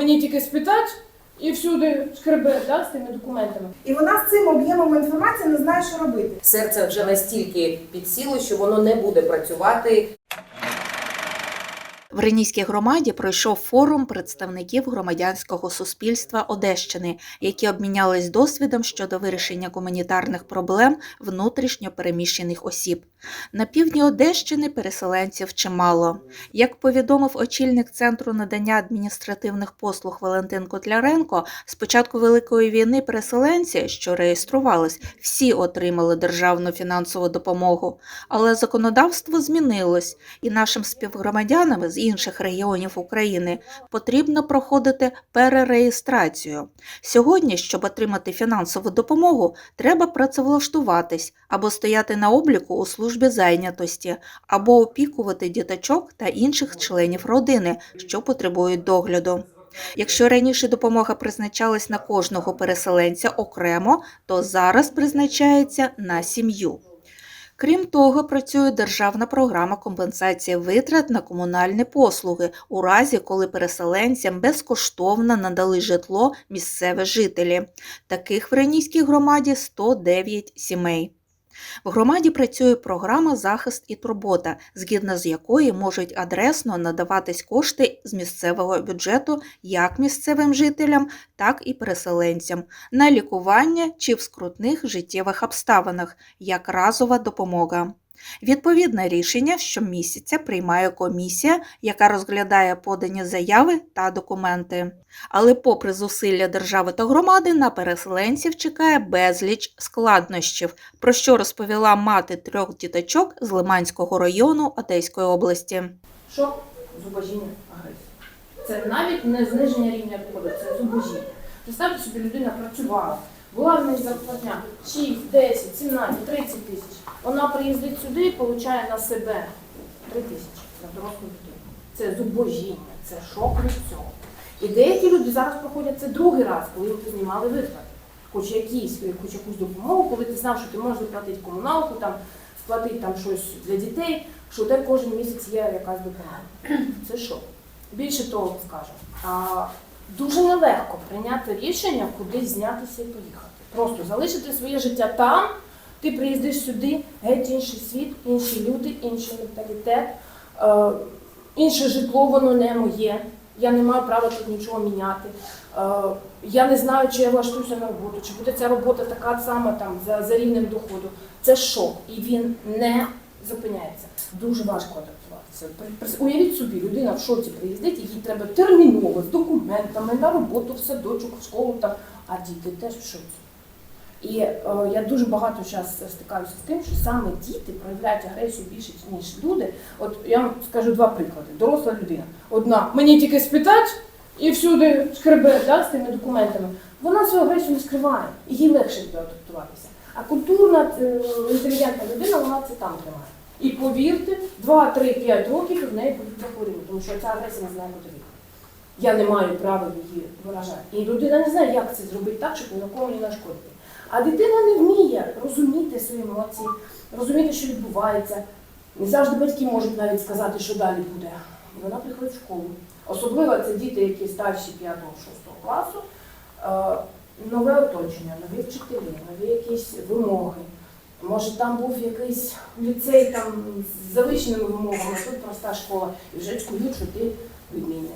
мені тільки спитати і всюди шкребе да, з тими документами. І вона з цим об'ємом інформації не знає, що робити. Серце вже настільки підсіло, що воно не буде працювати. В Ренійській громаді пройшов форум представників громадянського суспільства Одещини, які обмінялись досвідом щодо вирішення гуманітарних проблем внутрішньо переміщених осіб. На півдні Одещини переселенців чимало. Як повідомив очільник центру надання адміністративних послуг Валентин Котляренко, з початку Великої війни переселенці, що реєструвались, всі отримали державну фінансову допомогу, але законодавство змінилось, і нашим співгромадянам з інших регіонів України потрібно проходити перереєстрацію. Сьогодні, щоб отримати фінансову допомогу, треба працевлаштуватись або стояти на обліку у службі зайнятості, або опікувати діточок та інших членів родини, що потребують догляду. Якщо раніше допомога призначалась на кожного переселенця окремо, то зараз призначається на сім'ю. Крім того, працює державна програма компенсації витрат на комунальні послуги у разі, коли переселенцям безкоштовно надали житло місцеві жителі. Таких в Ренійській громаді 109 сімей. В громаді працює програма Захист і турбота, згідно з якої можуть адресно надаватись кошти з місцевого бюджету як місцевим жителям, так і переселенцям на лікування чи в скрутних життєвих обставинах як разова допомога. Відповідне рішення щомісяця приймає комісія, яка розглядає подані заяви та документи. Але, попри зусилля держави та громади, на переселенців чекає безліч складнощів, про що розповіла мати трьох діточок з Лиманського району Одеської області. Шок, зубожіння, агресія. Це навіть не зниження рівня доходу, це зубожіння. Представте собі, людина працювала, була в неї зарплатня 6, 10, 17, 30 тисяч. Вона приїздить сюди і отримує на себе 3 тисячі на дорослу людину. Це зубожіння, це шок від цього. І деякі люди зараз проходять це другий раз, коли їм знімали витрати. Хоч якісь, хоч якусь допомогу, коли ти знав, що ти можеш заплатити комуналку, там, сплатити там щось для дітей, що тебе кожен місяць є якась допомога. Це що? Більше того скажу. Дуже нелегко прийняти рішення, куди знятися і поїхати. Просто залишити своє життя там, ти приїздиш сюди, геть інший світ, інші люди, інший менталітет, е, інше житло, воно не моє. Я не маю права тут нічого міняти. Е, я не знаю, чи я влаштуюся на роботу, чи буде ця робота така сама там за, за рівнем доходу. Це шок, і він не зупиняється. Дуже важко при- Уявіть собі, людина в шоці приїздить, їй треба терміново з документами на роботу, в садочок, в школу там, а діти теж в шоці. І е, я дуже багато зараз стикаюся з тим, що саме діти проявляють агресію більше, ніж люди. От я вам скажу два приклади. Доросла людина. Одна мені тільки спитати і всюди шкребе да, з тими документами. Вона цю агресію не скриває, і їй легше адаптуватися. А культурна е, інтелігентна людина, вона це там тримає. І повірте, 2, 3, 5 років в неї будуть захворювання, тому що ця агресія не знає, куди. Я не маю права її виражати. І людина не знає, як це зробити так, щоб нікому не нашкодити. А дитина не вміє розуміти свої емоції, розуміти, що відбувається. Не завжди батьки можуть навіть сказати, що далі буде. І вона приходить в школу. Особливо це діти, які старші 5-6 класу, Е, нове оточення, нові вчителі, нові якісь вимоги. Може, там був якийсь ліцей там, з завищеними вимогами, тут проста школа, і вже чують, що ти відмінник.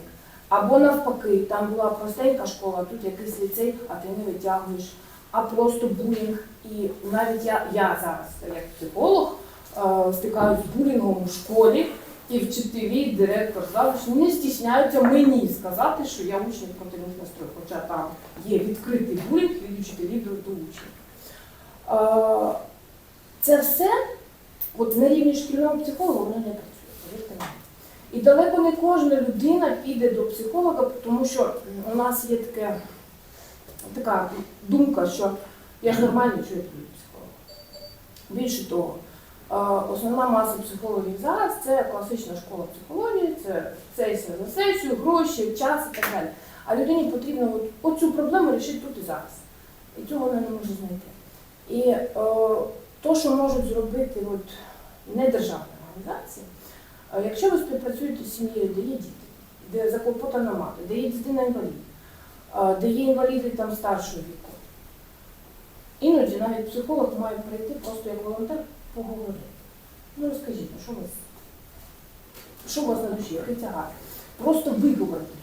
Або навпаки, там була простенька школа, тут якийсь ліцей, а ти не витягуєш, а просто булінг. І навіть я, я зараз, як психолог, е, стикаюся з булінгом у школі, і вчителі, і директор завжди не стісняються мені сказати, що я проти них настрою, хоча там є відкритий булінг від вчителів до, учнів. Це все от на рівні шкільного психолога воно не працює, повірте мені. І далеко не кожна людина піде до психолога, тому що у нас є таке, така думка, що я ж нормальний, що я піду психолога. Більше того, основна маса психологів зараз це класична школа психології, це сесія за сесію, гроші, час і так далі. А людині потрібно от, оцю проблему рішити тут і зараз. І цього вона не може знайти. І е, то, що можуть зробити от, недержавні організації, якщо ви співпрацюєте з сім'єю, де є діти, де заклопотана мати, де є дитина інвалід, де є інваліди там старшого віку. Іноді навіть психолог має прийти просто як волонтер поговорити. Ну розкажіть, що у вас, що у вас на душі, який тягар? Просто виговорити.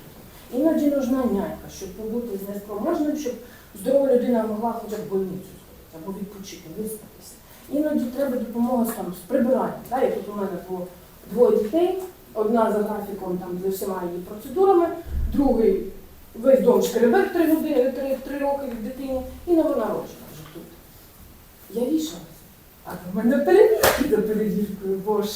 Іноді нужна нянька, щоб побути з неспроможним, щоб здорова людина могла хоча б в больницю сходити або відпочити, виспатися. Іноді треба допомога там, з прибиранням. І тут у мене було двоє дітей, одна за графіком там, з усіма її процедурами, другий весь дом шкребек три, три, три роки від дитини і новонароджена вже тут. Я вішалася. А в мене перевірки за перевіркою, бо ж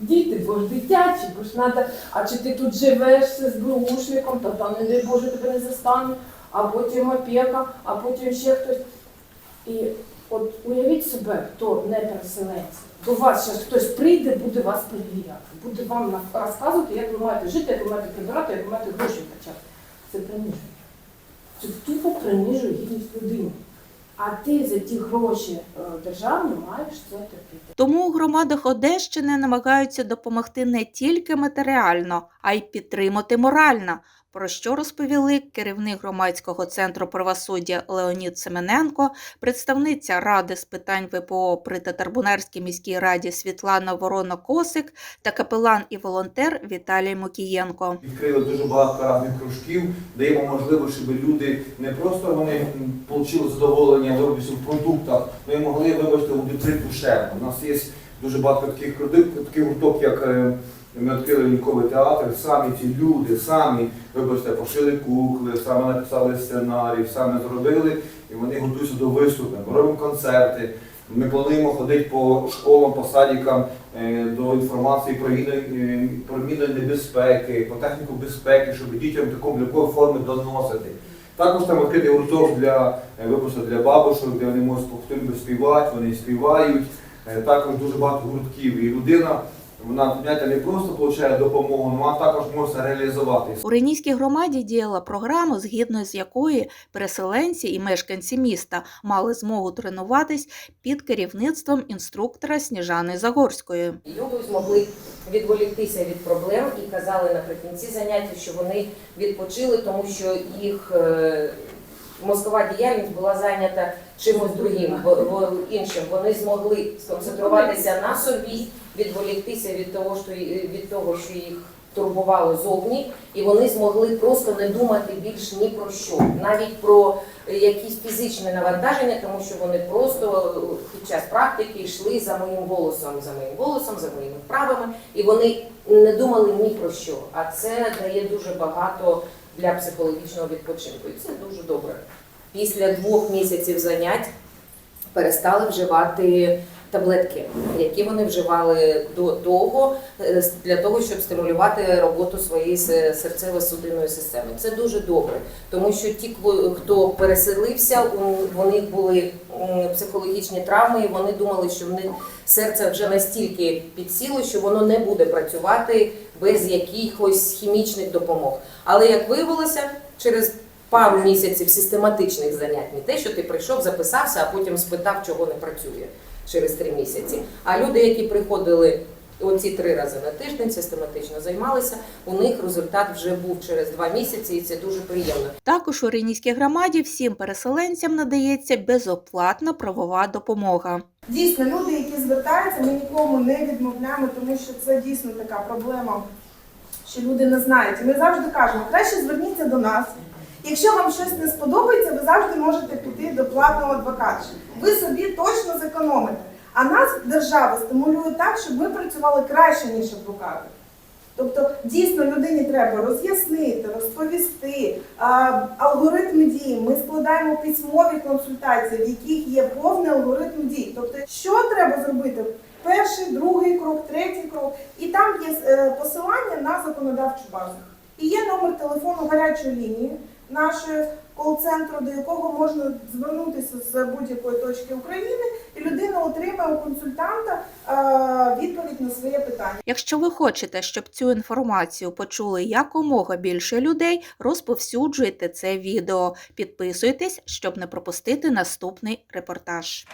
діти, бо ж дитячі, бо ж надо, а чи ти тут живеш з СБУшником, то там, не дай Боже, тебе не застануть, а потім опіка, а потім ще хтось. І от уявіть себе, хто не переселенці. До вас зараз хтось прийде, буде вас перевіряти, буде вам розказувати, як ви маєте жити, як ви маєте прибирати, як ви маєте гроші втрачати. Це приниження. Це тупо принижує гідність людини. А ти за ті гроші е, державні маєш це терпіти. Тому у громадах Одещини намагаються допомогти не тільки матеріально, а й підтримати морально. Про що розповіли керівник громадського центру правосуддя Леонід Семененко, представниця ради з питань ВПО при Татарбунарській міській раді Світлана Ворона Косик та капелан і волонтер Віталій Мокієнко. Відкрили дуже багато різних кружків, даємо можливість, щоб люди не просто вони отримали задоволення виробити в продуктах, але могли вибачте удовлетворити душевно. У нас є дуже багато таких таких гурток, як е, ми відкрили ліньковий театр, самі ці люди, самі, вибачте, пошили кукли, самі написали сценарій, самі зробили, і вони готуються до виступів. Ми робимо концерти. Ми плануємо ходити по школам, по садикам е, до інформації про війну, е, про небезпеки, по техніку безпеки, щоб дітям такому якої форми доносити. Також там відкритий гурток для е, випуску для бабушок, де вони можуть співати, вони співають. Також дуже багато гуртків. І людина вона поняття не просто отримує допомогу, але вона також може це реалізувати. У Ренійській громаді діяла програма, згідно з якої переселенці і мешканці міста мали змогу тренуватись під керівництвом інструктора Сніжани Загорської. Люди змогли відволіктися від проблем і казали наприкінці заняття, що вони відпочили, тому що їх е, мозкова діяльність була зайнята чимось другим, іншим. Вони змогли сконцентруватися на собі, відволіктися від того, що від того, що їх турбувало зовні, і вони змогли просто не думати більш ні про що, навіть про якісь фізичне навантаження, тому що вони просто е, під час практики йшли за моїм голосом, за моїм голосом, за моїми вправами, і вони не думали ні про що. А це дає дуже багато для психологічного відпочинку. І це дуже добре. Після двох місяців занять перестали вживати таблетки, які вони вживали до того е, для того, щоб стимулювати роботу своєї серцево-судинної системи. Це дуже добре, тому що ті, хто переселився, у них були психологічні травми, і вони думали, що в них серце вже настільки підсіло, що воно не буде працювати без якихось хімічних допомог. Але як виявилося, через пару місяців систематичних занять, не те, що ти прийшов, записався, а потім спитав, чого не працює через три місяці. А люди, які приходили оці три рази на тиждень, систематично займалися, у них результат вже був через два місяці, і це дуже приємно. Також у Ренійській громаді всім переселенцям надається безоплатна правова допомога. Дійсно, люди, які звертаються, ми нікому не відмовляємо, тому що це дійсно така проблема, що люди не знають. І ми завжди кажемо, краще зверніться до нас. Якщо вам щось не сподобається, ви завжди можете піти до платного адвоката. Ви собі точно зекономите. А нас держава стимулює так, щоб ми працювали краще, ніж адвокати. Тобто дійсно людині треба роз'яснити, розповісти алгоритми дій. Ми складаємо письмові консультації, в яких є повний алгоритм дій. Тобто, що треба зробити? Перший, другий крок, третій крок, і там є е, посилання на законодавчу базу. І є номер телефону гарячої лінії нашого кол-центру, до якого можна звернутися з будь-якої точки України, і людина отримає у консультанта е, відповідь на своє питання. Якщо ви хочете, щоб цю інформацію почули якомога більше людей, розповсюджуйте це відео. Підписуйтесь, щоб не пропустити наступний репортаж.